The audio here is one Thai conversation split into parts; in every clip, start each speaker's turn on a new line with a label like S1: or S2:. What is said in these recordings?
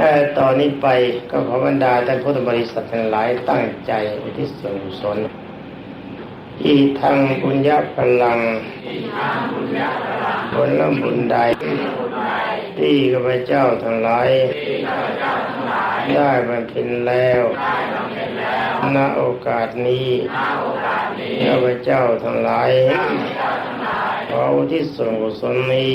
S1: ต่อตอนนี้ไปก็ขอบรรดาท่านพุทธบริษัททั้งหลายตั้งใจอุทิศส่วนกุศลอีทางบุญญาพลังผลละบุญใด ที่ข้าพเจ้าทั้งหลาย ได้บำเพ็ญแล้วณโอกาสนี้ข้าพเจ้าทั้งหลายขออุทิศส่วนกุศลนี้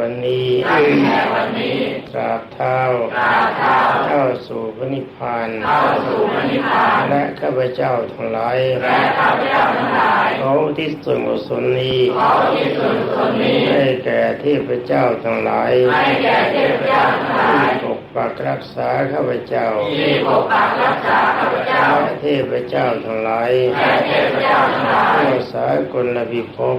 S1: ตั้งแต่วันนี้ตราบเท่าเข้าสู่พระนิพพานและข้าพเจ้าทั้งหลายขออุที่ส่วนกุศลนี้ให้แก่เทพเจ้าทั้งหลายที่ปกปักรักษาข้าพเจ้าและเทพเจ้าทั้งหลายทั่วสากลพิภพ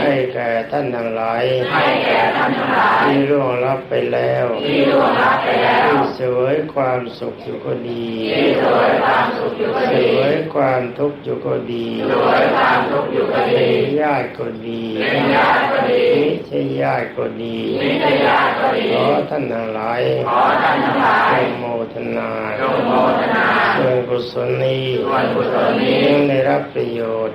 S1: ให้แก่ท่านทั้งหลายที่ร่วงรับไปแล้วที่เสวยความสุขอยู่ก็ดีเสวยความทุกข์อยู่ก็ดีเป็นญาติก็ดีมิใช่ญาติก็ดีขอท่านทั้งหลายจงโมทนาส่วนกุศลนี้จึงได้รับประโยชน์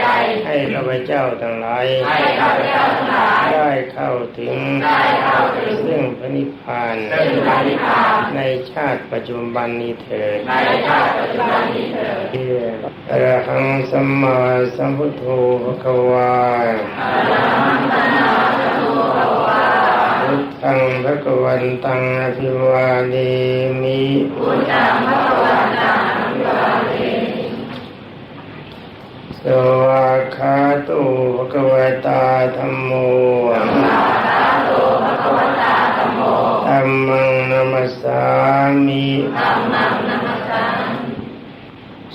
S1: พเจ้าทั้งหลายได้เข้าถึงซึ่งพระนิพพานในชาติปัจจุบันนี้เถิดอรหังสัมมาสัมพุทโธภะคะวาพุทธังภะคะวันตังอภิวาเดมิสวา กขาโตุภะคะวตาธัมโมธัมมังนัมสามิ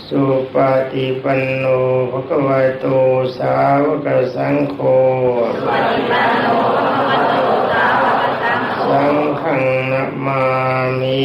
S1: สุปฏิปันโนภะคะวะโตสาวกสังโฆสังฆังนะมามิ